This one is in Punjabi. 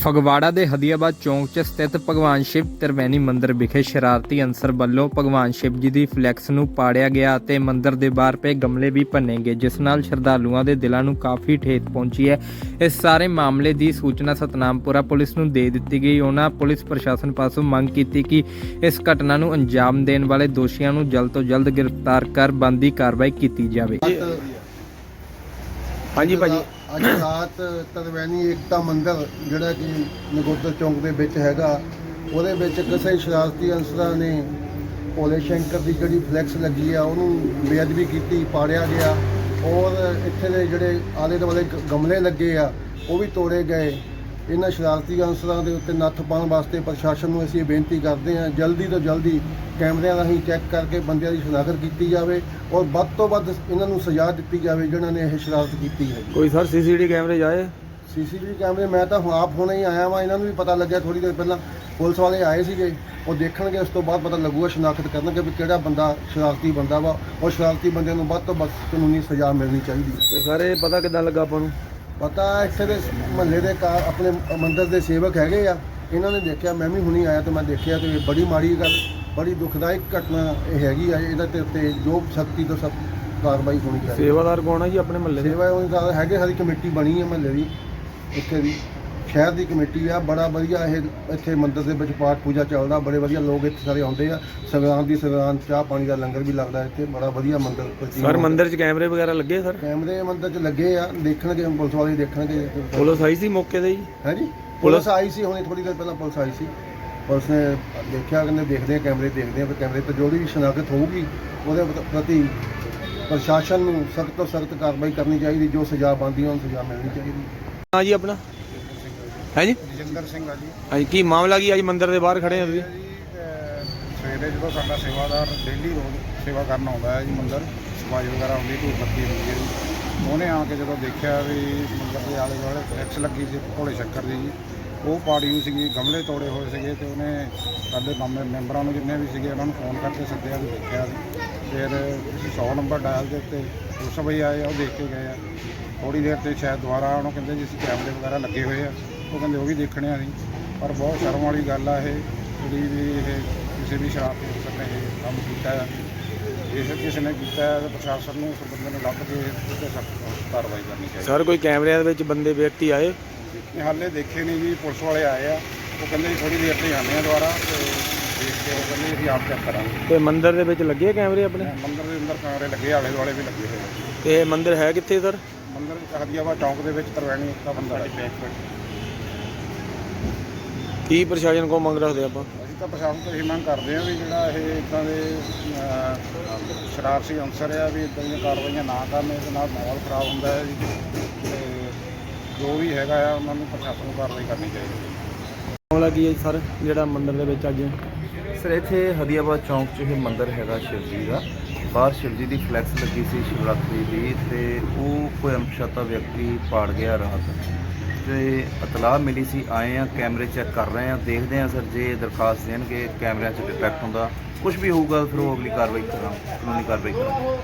ਫਗਵਾੜਾ ਦੇ ਹਦੀਆਬਾਦ ਚੌਂਕ 'ਚ ਸਥਿਤ ਭਗਵਾਨ ਸ਼ਿਵ ਤ੍ਰਿਵੇਣੀ ਮੰਦਿਰ ਵਿਖੇ ਸ਼ਰਾਰਤੀ ਅੰਸਰ ਵੱਲੋਂ ਭਗਵਾਨ ਸ਼ਿਵ ਜੀ ਦੀ ਫਲੈਕਸ ਨੂੰ ਪਾੜਿਆ ਗਿਆ ਅਤੇ ਮੰਦਿਰ ਦੇ ਬਾਹਰ ਪਏ ਗਮਲੇ ਵੀ ਭੰਨੇ ਗਏ, ਜਿਸ ਨਾਲ ਸ਼ਰਧਾਲੂਆਂ ਦੇ ਦਿਲਾਂ ਨੂੰ ਕਾਫੀ ਠੇਤ ਪਹੁੰਚੀ ਹੈ। ਇਸ ਸਾਰੇ ਮਾਮਲੇ ਦੀ ਸੂਚਨਾ ਸਤਨਾਮਪੁਰਾ ਪੁਲਿਸ ਨੂੰ ਦੇ ਦਿੱਤੀ ਗਈ। ਉਹਨਾਂ ਪੁਲਿਸ ਪ੍ਰਸ਼ਾਸਨ ਪਾਸੋਂ ਮੰਗ ਕੀਤੀ ਕਿ ਇਸ ਘਟਨਾ ਨੂੰ ਅੰਜਾਮ ਦੇਣ ਵਾਲੇ ਦੋਸ਼ੀਆਂ ਨੂੰ ਜਲਦ ਤੋਂ ਜਲਦ ਗ੍ਰਿਫਤਾਰ ਕਰ ਬੰਦੀ ਕਾਰਵਾਈ ਕੀਤੀ ਜਾਵੇ। ਹਾਂਜੀ ਭਾਜੀ। ਅੱਜ ਰਾਤ ਤਰਵੈਨੀ ਏਕਤਾ ਮੰਦਿਰ, ਜਿਹੜਾ ਕਿ ਨਗੋਦਰ ਚੌਂਕ ਦੇ ਵਿੱਚ ਹੈਗਾ, ਉਹਦੇ ਵਿੱਚ ਕਿਸੇ ਸ਼ਰਾਰਤੀ ਅਨਸਰਾਂ ਨੇ ਭੋਲੇ ਸ਼ੰਕਰ ਦੀ ਜਿਹੜੀ ਫਲੈਕਸ ਲੱਗੀ ਆ, ਉਹਨੂੰ ਬੇਅਦਬੀ ਕੀਤੀ, ਪਾੜਿਆ ਗਿਆ। ਔਰ ਇੱਥੇ ਦੇ ਜਿਹੜੇ ਆਲੇ ਦੁਆਲੇ ਗਮਲੇ ਲੱਗੇ ਆ, ਉਹ ਵੀ ਤੋੜੇ ਗਏ। ਇਹਨਾਂ ਸ਼ਰਾਰਤੀ ਅਨਸਰਾਂ ਦੇ ਉੱਤੇ ਨੱਥ ਪਾਉਣ ਵਾਸਤੇ ਪ੍ਰਸ਼ਾਸਨ ਨੂੰ ਅਸੀਂ ਇਹ ਬੇਨਤੀ ਕਰਦੇ ਹਾਂ ਜਲਦੀ ਤੋਂ ਜਲਦੀ ਕੈਮਰਿਆਂ ਰਾਹੀਂ ਚੈੱਕ ਕਰਕੇ ਬੰਦਿਆਂ ਦੀ ਸ਼ਨਾਖਤ ਕੀਤੀ ਜਾਵੇ ਔਰ ਵੱਧ ਤੋਂ ਵੱਧ ਇਹਨਾਂ ਨੂੰ ਸਜ਼ਾ ਦਿੱਤੀ ਜਾਵੇ ਜਿਨ੍ਹਾਂ ਨੇ ਇਹ ਸ਼ਰਾਰਤ ਕੀਤੀ ਹੈ ਕੋਈ ਸਰ ਸੀਸੀਟੀਵੀ ਕੈਮਰੇ ਜਾਏ? ਸੀਸੀਟੀਵੀ ਕੈਮਰੇ ਮੈਂ ਤਾਂ ਹੁਣ ਆਪ ਹੁਣੇ ਹੀ ਆਇਆ ਵਾਂ ਇਹਨਾਂ ਨੂੰ ਵੀ ਪਤਾ ਲੱਗਿਆ ਥੋੜੀ ਦੇਰ ਪਹਿਲਾਂ ਪੁਲਿਸ ਵਾਲੇ ਆਏ ਸੀਗੇ ਉਹ ਦੇਖਣਗੇ ਉਸ ਤੋਂ ਬਾਅਦ ਪਤਾ ਲੱਗੂਗਾ ਸ਼ਨਾਖਤ ਕਰਨਗੇ ਵੀ ਕਿਹੜਾ ਬੰਦਾ ਸ਼ਰਾਰਤੀ ਬੰਦਾ ਵਾ ਉਹ ਸ਼ਰਾਰਤੀ ਬੰਦੇ ਨੂੰ ਵੱਧ ਤੋਂ ਵੱਧ ਕਾਨੂੰਨੀ ਸਜ਼ਾ ਮਿਲਣੀ ਚਾਹੀਦੀ ਹੈ। ਸਰ ਇਹ ਪਤਾ ਕਿਦਾਂ ਲੱਗਾ ਆਪਾਂ ਨੂੰ? ਪਤਾ ਇੱਥੇ ਦੇ ਮਹੱਲੇ ਦੇ ਕਾ- ਆਪਣੇ ਮੰਦਿਰ ਦੇ ਸੇਵਕ ਹੈਗੇ ਆ। ਇਹਨਾਂ ਨੇ ਦੇਖਿਆ ਮੈਂ ਵੀ ਹੁਣੀ ਆਇਆ ਤੇ ਮੈਂ ਦੇਖਿਆ ਤੇ ਇਹ ਬੜੀ ਮਾੜੀ ਗੱਲ ਬੜੀ ਦੁਖਦਾਇਕ ਘਟਨਾ ਇਹ ਹੈਗੀ ਆ ਇਹਦੇ ਤੇ ਉੱਤੇ ਜੋ ਸਖਤੀ ਤੋਂ ਸਖਤ ਕਾਰਵਾਈ ਹੋਣੀ ਚਾਹੀਦੀ। ਸੇਵਾਦਾਰ ਕੌਣ ਹੈ ਜੀ ਆਪਣੇ ਮਹੱਲੇ ਸੇਵਾ ਉਹ ਤਾਂ ਹੈਗੇ ਸਾਰੀ ਕਮੇਟੀ ਬਣੀ ਹੈ ਮਹੱਲੇ ਦੀ ਇੱਥੇ ਦੀ। ਸ਼ਹਿਰ ਦੀ ਕਮੇਟੀ ਆ ਬੜਾ ਵਧੀਆ ਇਹ ਇੱਥੇ ਮੰਦਿਰ ਦੇ ਵਿੱਚ ਪਾਠ ਪੂਜਾ ਚੱਲਦਾ ਬੜੇ ਵਧੀਆ ਲੋਕ ਇੱਥੇ ਸਾਰੇ ਆਉਂਦੇ ਆ। ਸੰਗਰਾਂਦ ਦੀ ਸੰਗਰਾਂਦ ਚਾਹ ਪਾਣੀ ਦਾ ਲੰਗਰ ਵੀ ਲੱਗਦਾ ਇੱਥੇ ਬੜਾ ਵਧੀਆ ਮੰਦਿਰ ਪ੍ਰਤੀਤ ਸਰ। ਮੰਦਿਰ। 'ਚ ਕੈਮਰੇ ਵਗੈਰਾ ਲੱਗੇ ਸਰ ਕੈਮਰੇ ਮੰਦਿਰ 'ਚ ਲੱਗੇ ਆ ਦੇਖਣਗੇ ਪੁਲਿਸ ਵਾਲੇ ਦੇਖਣਗੇ। ਪੁਲਿਸ ਆਈ ਸੀ ਮੌਕੇ ਤੇ ਜੀ? ਹੈ ਜੀ? ਪੁਲਿਸ ਆਈ ਸੀ ਹੁਣੇ ਥੋੜੀ ਦੇਰ ਪਹਿਲਾਂ ਪੁਲਿਸ ਆਈ ਸੀ। ਪੁਲਿਸ ਨੇ ਦੇਖਿਆ ਕਹਿੰਦੇ ਦੇਖਦੇ ਆ ਕੈਮਰੇ ਦੇਖਦੇ ਆ ਫਿਰ ਕੈਮਰੇ ਤੇ ਵੀ ਸ਼ਨਾਖਤ ਹੋਊਗੀ ਉਹਦੇ ਪ੍ਰਤ- ਪ੍ਰਸ਼ਾਸਨ ਨੂੰ ਸਖਤ ਤੋਂ ਸਖਤ ਕਾਰਵਾਈ ਕਰਨੀ ਚਾਹੀਦੀ ਜੋ ਸਜ਼ਾ ਬਣਦੀ ਹੈ ਉਹਨੂੰ ਸਜ਼ਾ ਮਿਲਣੀ ਚਾਹੀਦੀ। ਹਾਂ ਜੀ ਆਪਣਾ? ਹੈ ਜੀ ਰਜਿੰਦਰ ਸਿੰਘ ਆ ਜੀ। ਹਾਂਜੀ ਕੀ ਮਾਮਲਾ ਕੀ ਅੱਜ ਮੰਦਿਰ ਦੇ ਬਾਹਰ ਖੜੇ ਤੁਸੀਂ? ਜੀ ਅਹ ਸਵੇਰੇ ਜਦੋਂ ਸਾਡਾ ਸੇਵਾਦਾਰ ਡੇਲੀ ਰੋਜ਼ ਸੇਵਾ ਕਰਨ ਆਉਂਦਾ ਹੈ ਜੀ ਮੰਦਰ ਸਫ਼ਾਈ ਵਗੈਰਾ ਹੁੰਦੀ ਧੂਪ ਬੱਤੀ ਹੁੰਦੀ ਹੈ ਜੀ। ਉਹਨੇ ਆ ਕੇ ਜਦੋਂ ਦੇਖਿਆ ਵੀ ਮੰਦਰ ਦੇ ਆਲੇ ਦੁਆਲੇ ਫਲੈਕਸ ਲੱਗੀ ਸੀ ਭੋਲੇ ਸ਼ੰਕਰ ਦੀ ਜੀ। ਉਹ ਪਾੜੀ ਹੋਈ ਸੀਗੀ ਗਮਲੇ ਤੋੜੇ ਹੋਏ ਸੀਗੇ ਤੇ ਉਹਨੇ ਸਾਡੇ ਮਾਮੇ ਮੈਂਬਰਾਂ ਨੂੰ ਜਿੰਨੇ ਵੀ ਸੀਗੇ ਉਹਨਾਂ ਨੂੰ ਫੋਨ ਕਰਕੇ ਸੱਦਿਆ ਵੀ ਦੇਖਿਆ ਵੀ। ਫਿਰ 100 ਨੰਬਰ ਡਾਇਲ ਦੇ ਉੱਤੇ ਪੁਲਿਸ ਬਈ ਆਏ ਆ ਉਹ ਦੇਖ ਕੇ ਗਏ ਆ। ਥੋੜੀ ਦੇਰ ਤੇ ਸ਼ਾਇਦ ਦੁਬਾਰਾ ਉਹਨੂੰ ਕਹਿੰਦੇ ਜੀ ਅਸੀਂ ਕੈਮਰੇ ਵਗੈਰਾ ਲੱਗੇ ਹੋਏ ਆ। ਉਹ ਕਹਿੰਦੇ ਉਹ ਵੀ ਦੇਖਣੇ ਆ ਸੀ ਪਰ ਬਹੁਤ ਸ਼ਰਮ ਵਾਲੀ ਗੱਲ ਆ ਇਹ ਜਿਹੜੀ ਵੀ ਇਹ ਕਿਸੇ ਵੀ ਸ਼ਰਾਰਤੀ ਅਫਸਰ ਨੇ ਇਹ ਕੰਮ ਕੀਤਾ ਹੈ ਜੇ ਕਿਸੇ ਨੇ ਕੀਤਾ ਹੈ ਤਾਂ ਪ੍ਰਸ਼ਾਸਨ ਨੂੰ ਉਸ ਬੰਦੇ ਨੂੰ ਲੱਭ ਕੇ ਉਹਦੇ ਸਖਤ ਕਾਰਵਾਈ ਕਰਨੀ ਚਾਹੀਦੀ। ਸਰ ਕੋਈ ਕੈਮਰਿਆਂ ਦੇ ਵਿੱਚ ਬੰਦੇ ਵਿਅਕਤੀ ਆਏ? ਇਹ ਹਾਲੇ ਦੇਖੇ ਨਹੀਂ ਜੀ ਪੁਲਿਸ ਵਾਲੇ ਆਏ ਆ। ਉਹ ਕਹਿੰਦੇ ਥੋੜੀ ਦੇਰ ਤੇ ਆਉਂਦੇ ਆ ਦੁਬਾਰਾ ਤੇ ਦੇਖ ਕੇ ਉਹ ਕਹਿੰਦੇ ਅਸੀਂ ਆਪ ਚੈੱਕ ਕਰਾਂਗੇ। ਤੇ ਮੰਦਿਰ ਦੇ ਵਿੱਚ ਲੱਗੇ ਕੈਮਰੇ ਆਪਣੇ? ਮੰਦਿਰ ਦੇ ਅੰਦਰ ਕੈਮਰੇ ਲੱਗੇ ਆਲੇ ਦੁਆਲੇ ਵੀ ਲੱਗੇ ਹੋਏ ਆ। ਤੇ ਇਹ ਮੰਦਿਰ ਹੈ ਕਿੱਥੇ ਸਰ? ਮੰਦਿਰ ਹਦੀਆਬਾਦ ਚੌਂਕ ਦੇ ਵਿੱਚ ਤਰਵੈਣੀ ਦਾ ਬੰਦਾ ਹੈ ਕੀ ਪ੍ਰਸ਼ਾਸਨ ਕੋ ਮੰਗ ਰੱਖਦੇ ਆਪਾਂ? ਅਸੀਂ ਤਾਂ ਪ੍ਰਸ਼ਾਸਨ ਤੋਂ ਇਹ ਮੰਗ ਕਰਦੇ ਹਾਂ ਵੀ ਜਿਹੜਾ ਇਹ ਇਦਾਂ ਦੇ ਅਹ, ਸ਼ਰਾਰਤੀ ਅਨਸਰ ਆ ਵੀ ਇਦਾਂ ਦੀਆਂ ਕਾਰਵਾਈਆਂ ਨਾ ਕਰਨ ਇਹਦੇ ਨਾਲ ਮਾਹੌਲ ਖਰਾਬ ਹੁੰਦਾ ਹੈ ਜੀ। ਤੇ ਜੋ ਵੀ ਹੈਗਾ ਆ ਉਹਨਾਂ ਨੂੰ ਪ੍ਰਸ਼ਾਸਨ ਨੂੰ ਕਾਰਵਾਈ ਕਰਨੀ ਚਾਹੀਦੀ ਹੈ। ਮਾਮਲਾ ਕੀ ਹੈ ਸਰ ਜਿਹੜਾ ਮੰਦਿਰ ਦੇ ਵਿੱਚ ਅੱਜ? ਸਰ ਇੱਥੇ ਹਦੀਆਬਾਦ ਚੌਂਕ 'ਚ ਇਹ ਮੰਦਿਰ ਹੈਗਾ ਸ਼ਿਵ ਜੀ ਦਾ। ਬਾਹਰ ਸ਼ਿਵ ਜੀ ਦੀ ਫਲੈਕਸ ਲੱਗੀ ਸੀ ਸ਼ਿਵਰਾਤਰੀ ਦੀ ਤੇ ਉਹ ਕੋਈ ਅਣਪਛਾਤਾ ਵਿਅਕਤੀ ਪਾੜ ਗਿਆ ਰਾਤ। ਤੇ ਇਤਲਾਹ ਮਿਲੀ ਸੀ, ਆਏ ਆ, ਕੈਮਰੇ ਚੈੱਕ ਕਰ ਰਹੇ ਆ, ਦੇਖਦੇ ਆ ਸਰ ਜੇ ਦਰਖਾਸਤ ਦੇਣਗੇ, ਕੈਮਰਿਆਂ 'ਚ ਡਿਫੈਕਟ ਹੁੰਦਾ ਕੁਝ ਵੀ ਹੋਊਗਾ, ਫਿਰ ਉਹ ਅਗਲੀ ਕਾਰਵਾਈ ਕਰਾਂਗੇ, ਕਾਨੂੰਨੀ ਕਾਰਵਾਈ ਕਰਾਂਗੇ।